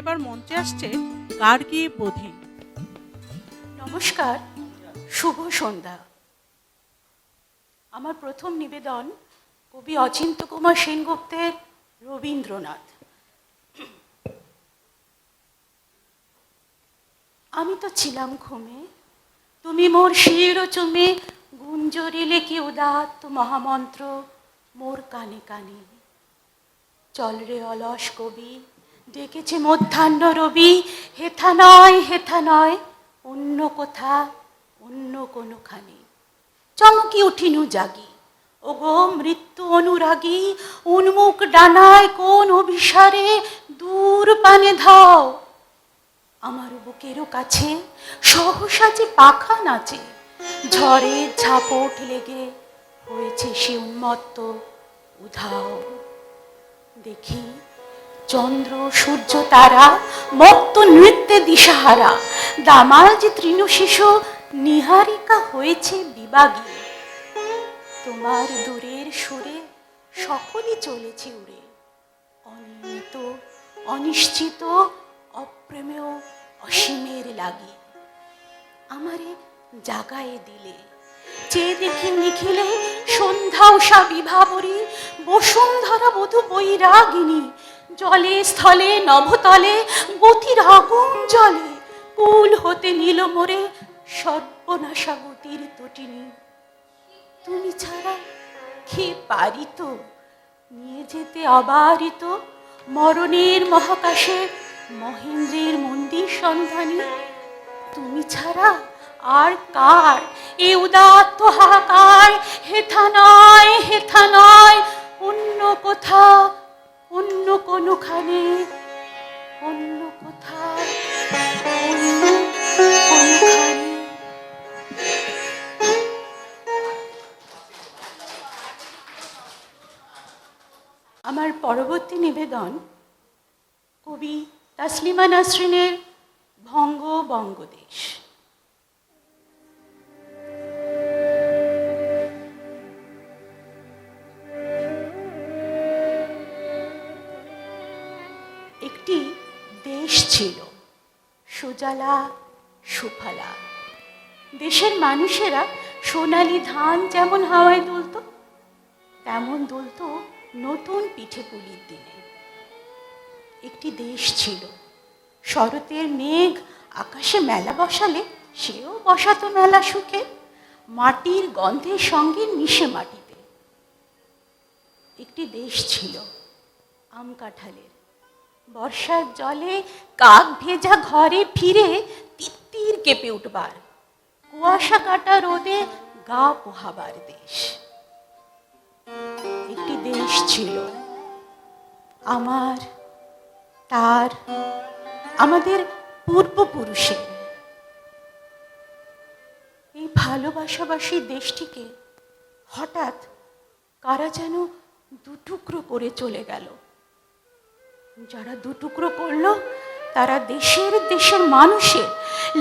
এবার মঞ্চে আসছে গার্গী বোধি। নমস্কার, শুভ সন্ধ্যা। আমার প্রথম নিবেদন কবি অচিন্ত কুমার সেনগুপ্তের রবীন্দ্রনাথ। আমি তো ছিলাম ঘুমে, তুমি মোর শির চুমে গুঞ্জরিলে কি উদাত্ত মহামন্ত্র মোর কানে কানে। চল রে অলস কবি ডেকেছে মধ্যাহ্ন রবি, হেথা নয় হেথা নয়, অন্য কোথা, অন্য কোনোখানে। চমকি উঠিনু জাগি? ওগো মৃত্যু অনুরাগী, উন্মুখ ডানায় কোন অভিসারে দূর পানে ধাও। আমার বুকেরও কাছে সহসা যে পাখা নাচে ঝড়ের ঝাপট লেগে হয়েছে সে উন্মত্ত উধাও। দেখি চন্দ্র, সূর্য, তারা মত্ত নৃত্যে দিশাহারা। দামাল যে তৃণ শিশু, নিহারিকা হয়েছে বিবাগী তোমার দূরের সুরে সকলই চলেছে উড়ে। অনিয়মিত, অনিশ্চিত অপ্রেমেয় অসীমের লাগে। আমারে জাগায়ে দিলে। চেয়ে দেখি নিখিলে সন্ধ্যা উষা বিভাবরী, বসুন্ধরা বধু বৈরাগিনী, জলে, স্থলে, নভতলে, গতির আগুন জলে কুল হতে নীল মোরে সর্বনাশা গতির তটিনী। তুমি ছাড়া কে পারিত? নিয়ে যেতে অবারিত মরণের মহাকাশে মহেন্দ্রের মন্দির সন্ধানী। তুমি ছাড়া আর কার? এ উদাত্ত হাহাকার, হেথা নয় হেথা নয়, অন্য কোথা, অন্য কোনোখানে, অন্য কোথা, অন্য আমার পরবর্তী নিবেদন কবি তাসলিমা নাসরিনের ভঙ্গ বঙ্গদেশ। ছিল। সুজলা, সুফলা। দেশের মানুষেরা সোনালি ধান যেমন হাওয়ায় দুলতো, তেমন দুলতো নতুন পিঠে পুলির দিনে। একটি দেশ ছিল। শরতের মেঘ আকাশে মেলা বসালে সেও বসাতো মেলা সুখে, মাটির গন্ধের সঙ্গে মিশে মাটিতে। একটি দেশ ছিল আম কাঁঠালের বর্ষার জলে কাক ভেজা ঘরে ফিরে তিত্তির কেঁপে উঠবার। কুয়াশা কাটা রোদে গা পোহাবার দেশ। একটি দেশ ছিল। আমার, তার, আমাদের পূর্বপুরুষের। এই ভালোবাসাবাসী দেশটিকে হঠাৎ কারা যেন দুটুকরো করে চলে গেল। যারা দুটুকরো করল, তারা দেশের দেশের মানুষের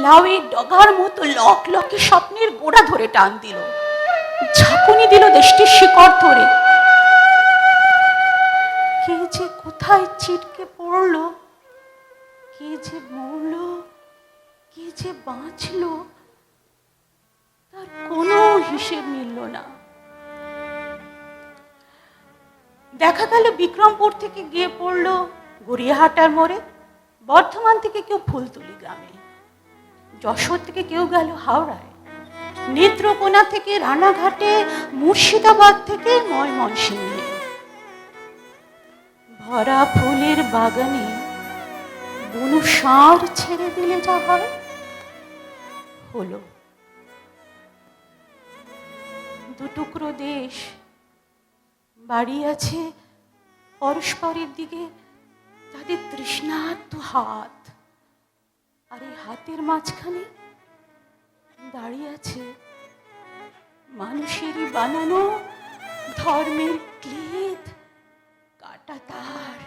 লাউয়ের ডগার মতো লক লকে স্বপ্নের গোড়া ধরে টান দিল। ঝাঁকুনি দিল দেশটির শিকড় ধরে। কে যে কোথায় ছিটকে পড়ল, কে যে মরল, কে যে বাঁচলো, তার কোনো হিসেব মিলল না। দেখা গেল বিক্রমপুর থেকে গিয়ে পড়ল গড়িয়াহাটার মোড়ে, বর্ধমান থেকে কেউ ফুলতুলি গ্রামে, যশোর থেকে কেউ গেল হাওড়ায়, নেত্রকোনা থেকে রানাঘাটে, মুর্শিদাবাদ থেকে ময়মনসিংহে। ভরা ফুলের বাগানে বনু সার ছেড়ে দিলে যা হয়, হলো। দুটুকরো দেশ বাড়ি আছে পরস্পরের দিকে তাদের তৃষ্ণার্ত হাত। আর এই হাতের মাঝখানে দাঁড়িয়ে আছে মানুষেরই বানানো ধর্মের ক্লিদ কাটা তার।